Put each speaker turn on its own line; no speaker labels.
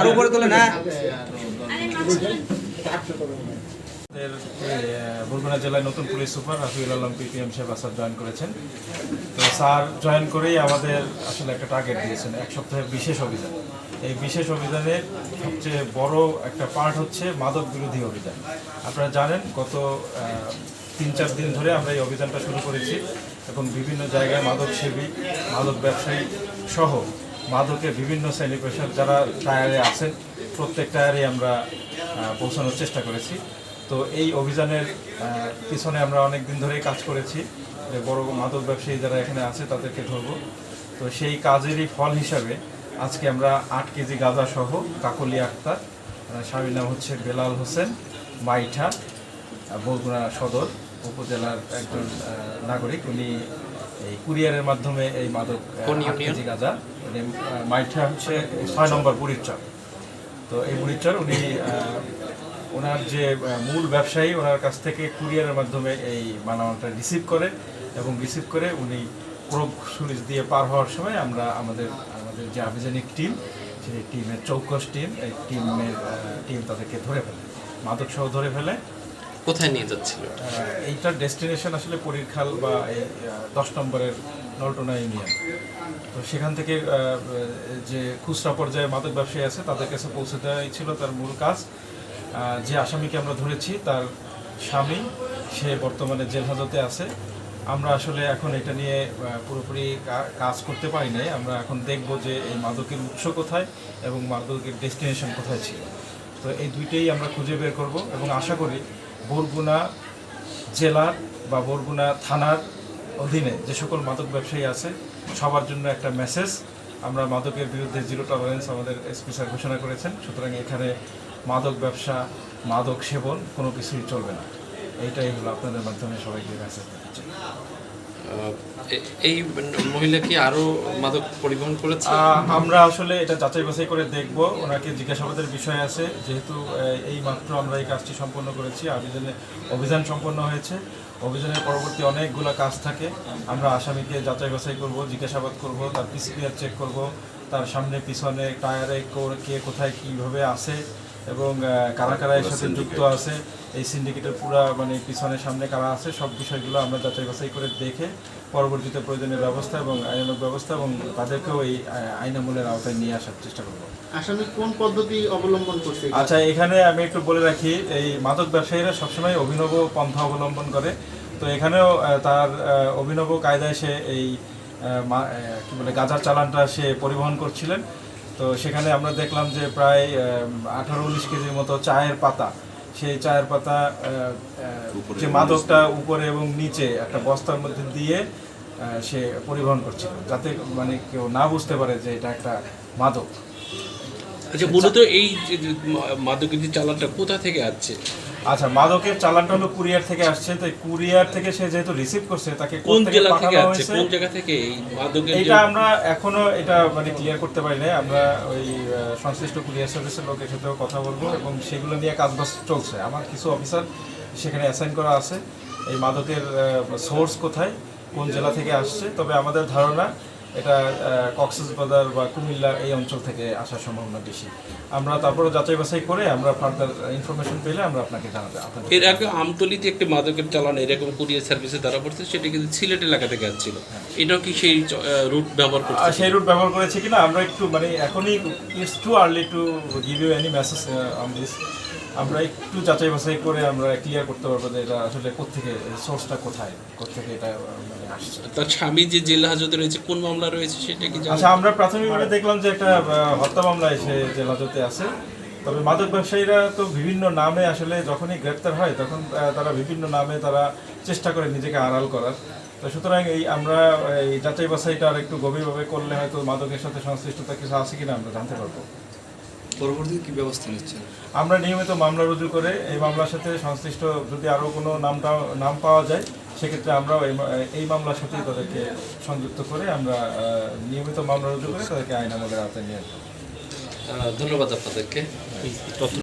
আর উপরে তোলে না?
বরগুনা জেলায় নতুন police super Rafiul Alam PPM সাহেব আসাদ জয়েন করেছেন। তো স্যার জয়েন করেই আমাদের আসলে একটা টার্গেট দিয়েছেন এক সপ্তাহের বিশেষ অভিযান। এই বিশেষ অভিযানের সবচেয়ে বড় একটা পার্ট হচ্ছে মাদক বিরোধী অভিযান। আপনারা জানেন গত তিন চার দিন ধরে আমরা এই অভিযানটা শুরু করেছি। এবং বিভিন্ন জায়গায় মাদক সেবী, মাদক ব্যবসায়ী সহ মাদকের বিভিন্ন শ্রেণি পেশার যারা টায়ারে আছেন, প্রত্যেক টায়ারে আমরা পৌঁছানোর চেষ্টা করেছি। তো এই অভিযানের পিছনে আমরা অনেক দিন ধরেই কাজ করেছি যে বড় মাদক ব্যবসায়ী যারা এখানে আছে তাদেরকে ধরবো। তো সেই কাজেরই ফল হিসাবে আজকে আমরা আট কেজি গাঁজা সহ কাকলি আক্তার স্বামীর নাম হচ্ছে বেলাল হোসেন, মাইঠা বরগুনা সদর। উপজেলার একজন নাগরিক। উনি এই কুরিয়ারের মাধ্যমে এই মাদক কেজি গাঁজা মাইঠা হচ্ছে ছয় নম্বর বুড়ির চর তো এই বুড়িটার উনি ওনার যে মূল ব্যবসায়ী ওনার কাছ থেকে কুরিয়ারের মাধ্যমে এই মালামালটা রিসিভ করে এবং রিসিভ করে উনি প্রোগ সুরিজ দিয়ে পার হওয়ার সময় আমরা আমাদের আমাদের যে আভিযানিক টিম সেই টিমের চৌকস টিম এই টিমের টিম তাদেরকে ধরে ফেলে মাদক সহ ধরে ফেলে।
কোথায় নিয়ে যাচ্ছিল?
এইটার ডেস্টিনেশন আসলে পরীরখাল বা এই দশ নম্বরের নলটোনা ইউনিয়ন। তো সেখান থেকে যে খুচরা পর্যায়ে মাদক ব্যবসায়ী আছে, তাদের কাছে পৌঁছে দেওয়াই ছিল তার মূল কাজ। যে আসামিকে আমরা ধরেছি, তার স্বামী, সে বর্তমানে জেল হাজতে আছে। আমরা আসলে এখন এটা নিয়ে পুরোপুরি কাজ করতে পারি নাই। আমরা এখন দেখব যে এই মাদকের উৎস কোথায় এবং মাদকের ডেস্টিনেশন কোথায় ছিল। তো এই দুইটাই আমরা খুঁজে বের করব এবং আশা করি বরগুনা জেলার বা বরগুনা থানার অধীনে যে সকল মাদক ব্যবসায়ী আছে, সবার জন্য একটা মেসেজ আমরা মাদকের বিরুদ্ধে জিরো টলারেন্স আমাদের এসপি স্যার ঘোষণা করেছেন। সুতরাং এখানে মাদক ব্যবসা, মাদক সেবন কোনো কিছুই চলবে না। এইটাই হলো আপনাদের মাধ্যমে সবাইকে মেসেজ
দিতে এ- এই মহিলা কি আরও মাদক পরিবহন করেছে?
আমরা আসলে এটা যাচাই বাছাই করে দেখব। ওনাকে জিজ্ঞাসাবাদের বিষয় আছে। যেহেতু এই মাত্র আমরা এই কাজটি সম্পন্ন করেছি অভিযানে অভিযান সম্পন্ন হয়েছে। অভিযানের পরবর্তী অনেকগুলো কাজ থাকে। আমরা আসামিকে যাচাই বাছাই করব, জিজ্ঞাসাবাদ করব, তার পিসিপিআর চেক করব, তার সামনে, পিছনে, টায়ারে কে কোথায়, কীভাবে আছে এবং কারা কারা এর সাথে যুক্ত আছে এই সিন্ডিকেটের পুরা মানে পিছনে সামনে কারা আছে সব বিষয়গুলো আমরা যাচাই বাছাই করে দেখে পরবর্তীতে প্রয়োজনীয় ব্যবস্থা এবং আইনানুগ ব্যবস্থা এবং তাদেরকেও এই আইনামূলের আওতায় নিয়ে আসার চেষ্টা করব।
আসামি কোন পদ্ধতি অবলম্বন করছে
আচ্ছা এখানে আমি একটু বলে রাখি এই মাদক ব্যবসায়ীরা সবসময় অভিনব পন্থা অবলম্বন করে। তো এখানেও তার অভিনব কায়দায় সে এই কি বলে গাজার চালানটা সে পরিবহন করছিলেন। তো সেখানে আমরা দেখলাম যে প্রায় আঠারো উনিশ কেজির মতো চায়ের পাতা। সেই চায়ের পাতা যে মাদকটা উপরে এবং নিচে একটা বস্তার মধ্যে দিয়ে সে পরিবহন করছিল যাতে মানে কেউ না বুঝতে পারে যে এটা একটা মাদক।
আচ্ছা মূলত এই মাদকের যে চালানটা কোথা থেকে আসছে?
আচ্ছা মাদকের চালানটা হলো কুরিয়ার থেকে আসছে তো কুরিয়ার থেকে সে যেহেতু রিসিভ করছে তাকে
কোন জেলা থেকে আসছে? কোন জায়গা থেকে এই মাদকের
এটা আমরা এখনও এটা মানে ক্লিয়ার করতে পারি নাই আমরা ওই সংশ্লিষ্ট কুরিয়ার সার্ভিসের লোকের সাথেও কথা বলব এবং সেগুলো নিয়ে কাজবাজ চলছে। আমার কিছু অফিসার সেখানে অ্যাসাইন করা আছে। এই মাদকের সোর্স কোথায় কোন জেলা থেকে আসছে তবে আমাদের ধারণা এটা কক্সবাজার বা কুমিল্লা এই অঞ্চল থেকে আসার সম্ভাবনা বেশি। আমরা তারপরে যাচাই বাছাই করে আমরা ফার্দার ইনফরমেশন পেলে আমরা আপনাকে জানাতে
এর আগে আমতলিতে একটি মাদকের চালান এরকম কুরিয়ার সার্ভিসে ধরা পড়ছে সেটা কিন্তু সিলেট এলাকা থেকে আসছিল এটাও কি সেই রুট ব্যবহার
আর
করছে
সেই রুট ব্যবহার করেছে কিনা আমরা একটু মানে এখনই it's too early to give you any message on this আমরা একটু যাচাই বাছাই করে আমরা ক্লিয়ার করতে পারব যে এটা আসলে কোথেকে সোর্সটা কোথায় কোথেকে এটা মানে আসছে।
তার স্বামী যে জেল হাজতে রয়েছে কোন মামলা রয়েছে সেটা কি
আচ্ছা আমরা প্রাথমিকভাবে দেখলাম যে একটা হত্যা মামলায় সে জেলাজতে আছে। তবে মাদক ব্যবসায়ীরা তো বিভিন্ন নামে আসলে যখনই গ্রেপ্তার হয় তখন তারা বিভিন্ন নামে তারা চেষ্টা করে নিজেকে আড়াল করার। তো সুতরাং এই আমরা এই যাচাই বাছাইটা আর একটু গভীরভাবে করলে হয়তো মাদকের সাথে সংশ্লিষ্টতা কিছু আছে কিনা আমরা জানতে পারব।
পরবর্তীতে কি ব্যবস্থা নিচ্ছেন?
আমরা নিয়মিত মামলা রুজু করে এই মামলার সাথে সংশ্লিষ্ট যদি আরও কোনো নামটা নাম পাওয়া যায় সেক্ষেত্রে আমরাও এই এই মামলার সাথে তাদেরকে সংযুক্ত করে আমরা আহ, নিয়মিত মামলা রুজু করে তাদেরকে আইন আমলের আওতায় নিয়ে আসব।
ধন্যবাদ আপনাদেরকে।